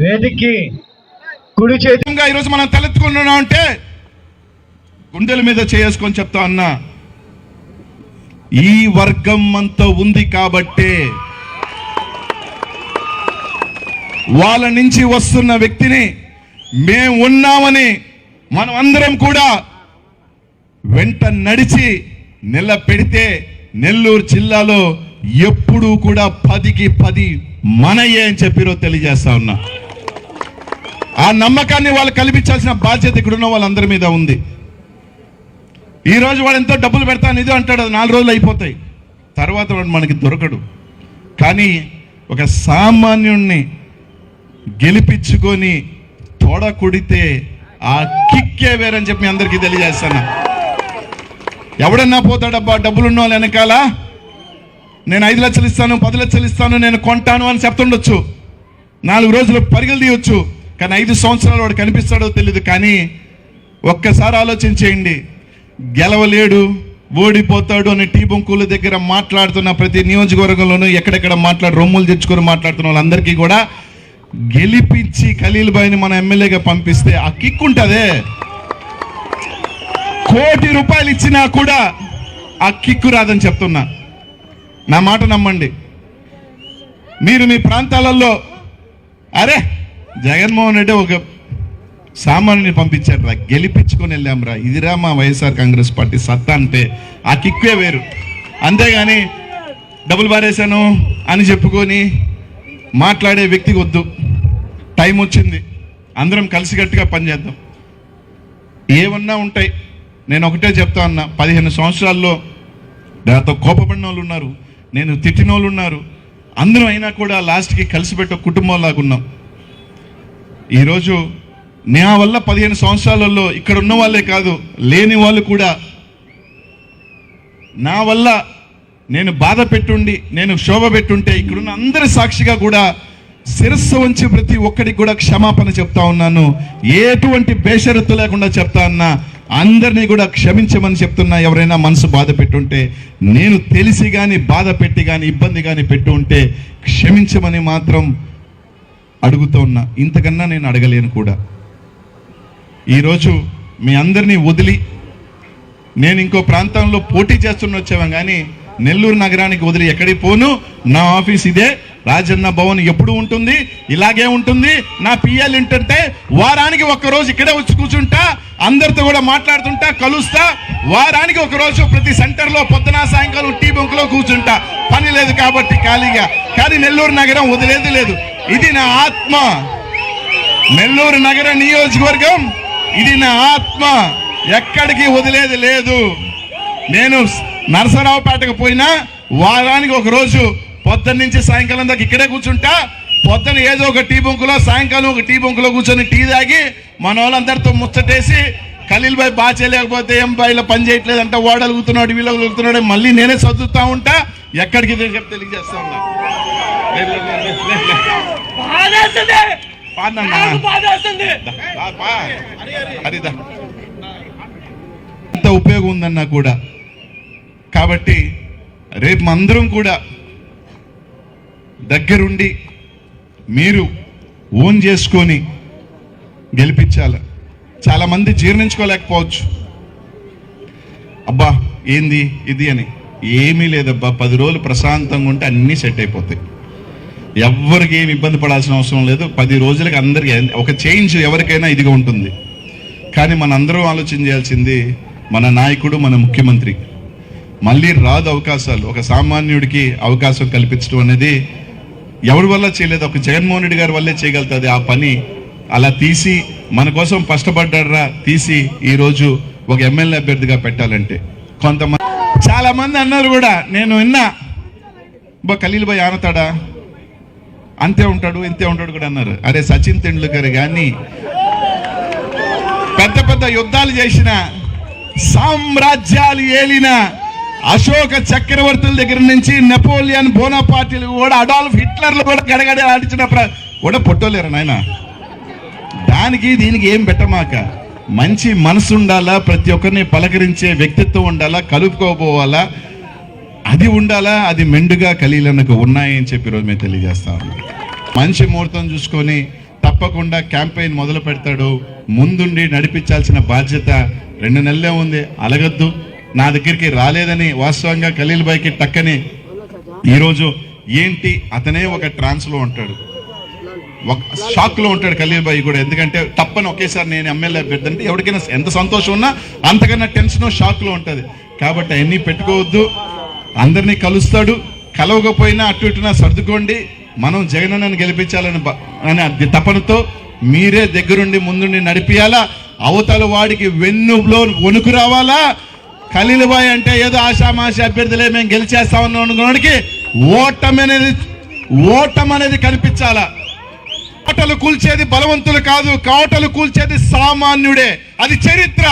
వేదికి కుడి చేతిగా ఈరోజు మనం తలెత్తుకుంటున్నాం అంటే గుండెల మీద చేసుకొని చెప్తా అన్నా ఈ వర్గం అంతా ఉంది కాబట్టే వాళ్ళ నుంచి వస్తున్న వ్యక్తిని మేము ఉన్నామని మనం అందరం కూడా వెంట నడిచి నిలబెడితే నెల్లూరు జిల్లాలో ఎప్పుడూ కూడా పదికి పది మనయే అని చెప్పిరో తెలియజేస్తా ఉన్నా. ఆ నమ్మకాన్ని వాళ్ళు కల్పించాల్సిన బాధ్యత ఇక్కడ ఉన్న వాళ్ళందరి మీద ఉంది. ఈరోజు వాడు ఎంతో డబ్బులు పెడతాను ఇది అంటాడు అది నాలుగు రోజులు అయిపోతాయి. తర్వాత వాడు మనకి దొరకడు. కానీ ఒక సామాన్యుణ్ణి గెలిపించుకొని తోడ కొడితే ఆ కిక్కే వేరని చెప్పి మీ అందరికీ తెలియజేస్తాను. ఎవడన్నా పోతాడబ్బా డబ్బులున్న వాళ్ళు వెనకాల? నేను ఐదు లక్షలు ఇస్తాను పది లక్షలు ఇస్తాను నేను కొంటాను అని చెప్తుండొచ్చు. నాలుగు రోజులు పరుగులు తీయొచ్చు. కానీ ఐదు సంవత్సరాలు వాడు కనిపిస్తాడో తెలియదు కానీ ఒక్కసారి ఆలోచించేయండి గెలవలేడు ఓడిపోతాడు అని టీ బొంకుల దగ్గర మాట్లాడుతున్న ప్రతి నియోజకవర్గంలోనూ ఎక్కడెక్కడ మాట్లాడు రొమ్ములు తెచ్చుకొని మాట్లాడుతున్న వాళ్ళందరికీ కూడా గెలిపించి ఖలీల్ బాయ్ని మన ఎమ్మెల్యేగా పంపిస్తే ఆ కిక్ ఉంటుందే. కోటి రూపాయలు ఇచ్చినా కూడా ఆ కిక్కు రాదని చెప్తున్నా. నా మాట నమ్మండి. మీరు మీ ప్రాంతాలలో అరే జగన్మోహన్ రెడ్డి ఒక సామాన్యుని పంపించారు రా గెలిపించుకొని వెళ్ళాం రా. ఇదిరా మా వైఎస్ఆర్ కాంగ్రెస్ పార్టీ సత్తా అంటే ఆ కిక్వే వేరు. అంతేగాని డబ్బులు పారేశాను అని చెప్పుకొని మాట్లాడే వ్యక్తికి వద్దు. టైం వచ్చింది. అందరం కలిసికట్టుగా పనిచేద్దాం ఏమన్నా ఉంటాయి. నేను ఒకటే చెప్తా అన్నా. పదిహేను సంవత్సరాల్లో నాతో కోపపడిన వాళ్ళు ఉన్నారు. నేను తిట్టిన వాళ్ళు ఉన్నారు. అందరం అయినా కూడా లాస్ట్కి కలిసిపెట్టే కుటుంబంలాగా ఉన్నాం. ఈరోజు నా వల్ల పదిహేను సంవత్సరాలలో ఇక్కడ ఉన్న వాళ్ళే కాదు లేని వాళ్ళు కూడా. నా వల్ల నేను బాధ పెట్టుండి నేను శోభ పెట్టుంటే ఇక్కడున్న అందరి సాక్షిగా కూడా శిరస్సు వంచి ప్రతి ఒక్కడికి కూడా క్షమాపణ చెప్తా ఉన్నాను. ఎటువంటి బేషరత్తు లేకుండా చెప్తా ఉన్నా అందరినీ కూడా క్షమించమని చెప్తున్నా ఎవరైనా మనసు బాధ పెట్టుంటే నేను తెలిసి కానీ బాధ పెట్టి కానీ ఇబ్బంది కానీ పెట్టు ఉంటే క్షమించమని మాత్రం అడుగుతూ ఉన్నా ఇంతకన్నా నేను అడగలేను కూడా. ఈరోజు మీ అందరినీ వదిలి నేను ఇంకో ప్రాంతంలో పోటీ చేస్తున్న వచ్చేవాం కానీ నెల్లూరు నగరానికి వదిలి ఎక్కడికి పోను నా ఆఫీస్ ఇదే రాజన్న భవన్ ఎప్పుడు ఉంటుంది? ఇలాగే ఉంటుంది. నా పిఎల్ ఏంటంటే వారానికి ఒక్కరోజు ఇక్కడే వచ్చి కూర్చుంటా అందరితో కూడా మాట్లాడుతుంటా కలుస్తా. వారానికి ఒక రోజు ప్రతి సెంటర్లో పొద్దున సాయంకాలం టీ బొంకులో కూర్చుంటా. పని లేదు కాబట్టి ఖాళీగా. కానీ నెల్లూరు నగరం వదిలేదు లేదు. ఇది నా ఆత్మ. నెల్లూరు నగర నియోజకవర్గం ఇది నా ఆత్మ. ఎక్కడికి వదిలేది లేదు. నేను నరసరావుపేటకు పోయినా వారానికి ఒకరోజు పొద్దున్న నుంచి సాయంకాలం దాకా ఇక్కడే కూర్చుంటా. పొద్దున ఏదో ఒక టీ బొంకులో సాయంకాలం ఒక టీ బొంకులో కూర్చొని టీ తాగి మన వాళ్ళందరితో ముచ్చటేసి ఖలీల్ బాయ్ బాగా చేయలేకపోతే ఏం బాయ్ ఇలా పని చేయట్లేదు అంటే వాడలుగుతున్నాడు వీళ్ళగుతున్నాడు మళ్ళీ నేనే చదువుతా ఉంటా. ఎక్కడికి చెప్పి తెలియజేస్తా ఉన్నా. ఎంత ఉపయోగం ఉందన్నా కూడా. కాబట్టి రేపు అందరం కూడా దగ్గరుండి మీరు ఓన్ చేసుకొని గెలిపించాలి. చాలామంది జీర్ణించుకోలేకపోవచ్చు. అబ్బా ఏంది ఇది అని. ఏమీ లేదబ్బా పది రోజులు ప్రశాంతంగా ఉంటే అన్నీ సెట్ అయిపోతాయి. ఎవరికి ఏమి ఇబ్బంది పడాల్సిన అవసరం లేదు. పది రోజులకి అందరికీ ఒక చేంజ్ ఎవరికైనా ఇదిగా ఉంటుంది. కానీ మన అందరం ఆలోచన చేయాల్సింది మన నాయకుడు మన ముఖ్యమంత్రి. మళ్ళీ రాదు అవకాశాలు. ఒక సామాన్యుడికి అవకాశం కల్పించడం అనేది ఎవరి వల్ల చేయలేదు? ఒక జగన్మోహన్ రెడ్డి గారి వల్లే చేయగలుగుతుంది ఆ పని. అలా తీసి మన కోసం కష్టపడ్డారా తీసి ఈరోజు ఒక ఎమ్మెల్యే అభ్యర్థిగా పెట్టాలంటే. కొంతమంది చాలా మంది అన్నారు కూడా నేను విన్నా. బా ఖలీల్ భాయ్ ఆనతాడా అంతే ఉంటాడు ఇంతే ఉంటాడు కూడా అన్నారు. అరే సచిన్ తెండూల్కర్ కానీ పెద్ద పెద్ద యుద్ధాలు చేసిన సామ్రాజ్యాలు ఏలిన అశోక చక్రవర్తుల దగ్గర నుంచి నెపోలియన్ బోనాపార్టీలు కూడా అడాల్ఫ్ హిట్లర్లు కూడా గడగడ ఆడించిన కూడా పొట్టలేరు నాయన? దానికి దీనికి ఏం పెట్టమాక? మంచి మనసు ఉండాలా? ప్రతి ఒక్కరిని పలకరించే వ్యక్తిత్వం ఉండాలా? కలుపుకోపోవాలా అది ఉండాలా? అది మెండుగా కలీలనకు ఉన్నాయని చెప్పి ఈరోజు మేము తెలియజేస్తా మంచి ముహూర్తం చూసుకొని తప్పకుండా క్యాంపెయిన్ మొదలు పెడతాడు. ముందుండి నడిపించాల్సిన బాధ్యత రెండు నెలలే ఉంది. అలగద్దు. నా దగ్గరికి రాలేదని వాస్తవంగా ఖలీల్ బాయ్కి టక్కని ఈరోజు ఏంటి? అతనే ఒక ట్రాన్స్లో ఉంటాడు. ఒక షాక్లో ఉంటాడు ఖలీల్ బాయ్ కూడా. ఎందుకంటే తప్పని ఒకేసారి నేను ఎమ్మెల్యే అభ్యర్థి ఎవరికైనా ఎంత సంతోషం ఉన్నా అంతకన్నా టెన్షన్ షాక్లో ఉంటుంది. కాబట్టి అవన్నీ పెట్టుకోవద్దు. అందరినీ కలుస్తాడు. కలవకపోయినా అటు ఇటున సర్దుకోండి. మనం జగనన్నను గెలిపించాలని అనే తపనతో మీరే దగ్గరుండి ముందుండి నడిపియాలా? అవతల వాడికి వెన్నులో వణుకు రావాలా? ఖలీల్ బాయ్ అంటే ఏదో ఆశామాషి అభ్యర్థులే మేము గెలిచేస్తామని అనుకున్నాడికి ఓటమి అనేది ఓటం అనేది కనిపించాలా? కోటలు కూల్చేది బలవంతులు కాదు కోటలు కూల్చేది సామాన్యుడే. అది చరిత్ర.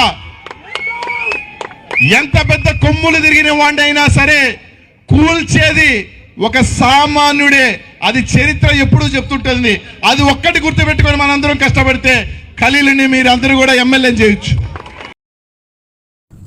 ఎంత పెద్ద కొమ్ములు తిరిగిన వాడినైనా సరే కూల్చేది ఒక సామాన్యుడే. అది చరిత్ర ఎప్పుడూ చెప్తుంటుంది. అది ఒక్కటి గుర్తుపెట్టుకొని మనందరం కష్టపడితే ఖలీలుని మీరు అందరూ కూడా ఎమ్మెల్యే చేయొచ్చు.